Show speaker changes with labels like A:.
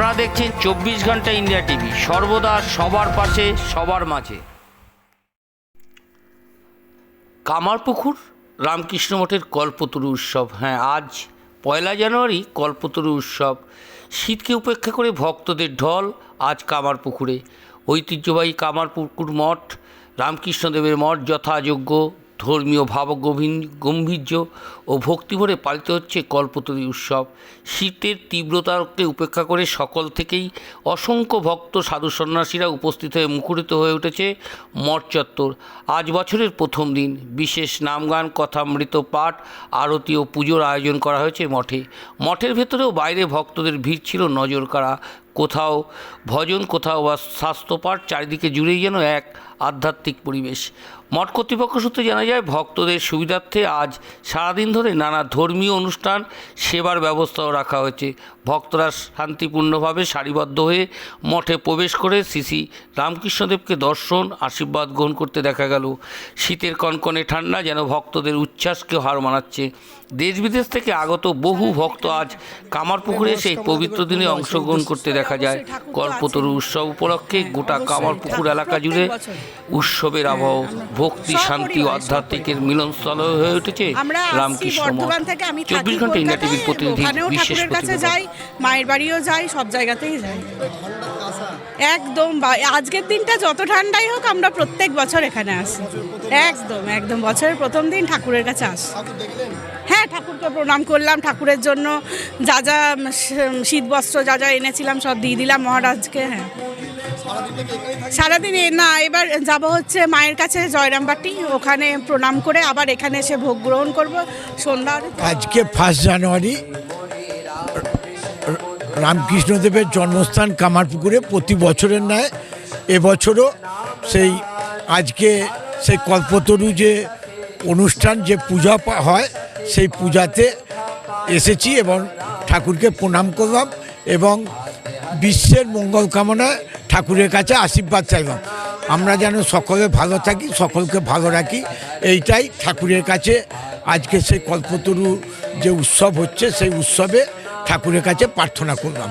A: আপনারা দেখছেন চব্বিশ ঘণ্টা ইন্ডিয়া টিভি। সর্বদা সবার পাশে, সবার মাঝে। কামারপুকুর, রামকৃষ্ণ মঠের কল্পতরু উৎসব। হ্যাঁ আজ পয়লা জানুয়ারি কল্পতরু উৎসব। শীতকে উপেক্ষা করে ভক্তদের ঢল আজ কামারপুকুরে। ঐতিহ্যবাহী কামারপুকুর মঠ, রামকৃষ্ণদেবের মঠ যথাযোগ্য। ধর্মীয় ভাব গম্ভীর্য ও ভক্তিভরে পালিত হচ্ছে কল্পতরী উৎসব। শীতের তীব্রতাকে উপেক্ষা করে সকল থেকেই অসংখ্য ভক্ত, সাধু, সন্ন্যাসীরা উপস্থিত হয়ে মুখরিত হয়ে উঠেছে মঠ চত্বর। আজ বছরের প্রথম দিন। বিশেষ নামগান, কথামৃত পাঠ, আরতি ও পুজোর আয়োজন করা হয়েছে মঠে। মঠের ভেতরেও বাইরে ভক্তদের ভিড় ছিল নজর কাড়া কোথাও ভজন, কোথাও বা স্বাস্থ্যপাঠ, চারিদিকে জুড়েই যেন এক আধ্যাত্মিক পরিবেশ। মঠ কর্তৃপক্ষ সূত্রে জানা যায়, ভক্তদের সুবিধার্থে আজ সারাদিন ধরে নানা ধর্মীয় অনুষ্ঠান, সেবার ব্যবস্থাও রাখা হয়েছে। ভক্তরা শান্তিপূর্ণভাবে সারিবদ্ধ হয়ে মঠে প্রবেশ করে শ্রী রামকৃষ্ণদেবকে দর্শন, আশীর্বাদ গ্রহণ করতে দেখা গেল। শীতের কনকনে ঠান্ডা যেন ভক্তদের উচ্ছ্বাসকে হার মানাচ্ছে। দেশ বিদেশ থেকে আগত বহু ভক্ত আজ কামারপুকুরে সেই পবিত্র দিনে অংশগ্রহণ করতে দেখা যায়। কল্পতরু উৎসব উপলক্ষে গোটা কামারপুকুর এলাকা জুড়ে উৎসবের আবহ ভক্তি শান্তি ও আধ্যাত্মিকের মিলনস্থল হয়ে উঠেছে। রামকৃষ্ণ
B: থেকে আমি
A: চব্বিশ ঘণ্টা ইন্ডিয়া টিভির প্রতিনিধি বিশেষ
B: কাছে যাই মায়ের বাড়িও যাই সব জায়গাতেই যাই। একদম আজকের দিনটা যত ঠান্ডাই হোক আমরা প্রত্যেক বছর এখানে আসি। একদম একদম। বছরের প্রথম দিন ঠাকুরের কাছে আস। হ্যাঁ ঠাকুরকে প্রণাম করলাম ঠাকুরের জন্য। যা যা শীত বস্ত্র যা যা এনেছিলাম সব দিয়ে দিলাম মহারাজকে হ্যাঁ। সারাদিন না এবার যাব হচ্ছে মায়ের কাছে জয়রামবাটি। ওখানে প্রণাম করে আবার এখানে এসে ভোগ গ্রহণ করব। সন্ধ্যা
C: আজকে ফার্স্ট জানুয়ারি রামকৃষ্ণদেবের জন্মস্থান কামারপুকুরে প্রতি বছরের ন্যায়। এবছরও সেই আজকে সেই কল্পতরু যে অনুষ্ঠান, যে পূজা হয়, সেই পূজাতে এসেছি এবং ঠাকুরকে প্রণাম করলাম এবং বিশ্বের মঙ্গল কামনায় ঠাকুরের কাছে আশীর্বাদ চাইলাম। আমরা যেন সকলে ভালো থাকি, সকলকে ভালো রাখি, এইটাই ঠাকুরের কাছে আজকে সেই কল্পতরু যে উৎসব হচ্ছে, সেই উৎসবে ঠাকুরের কাছে প্রার্থনা করলাম।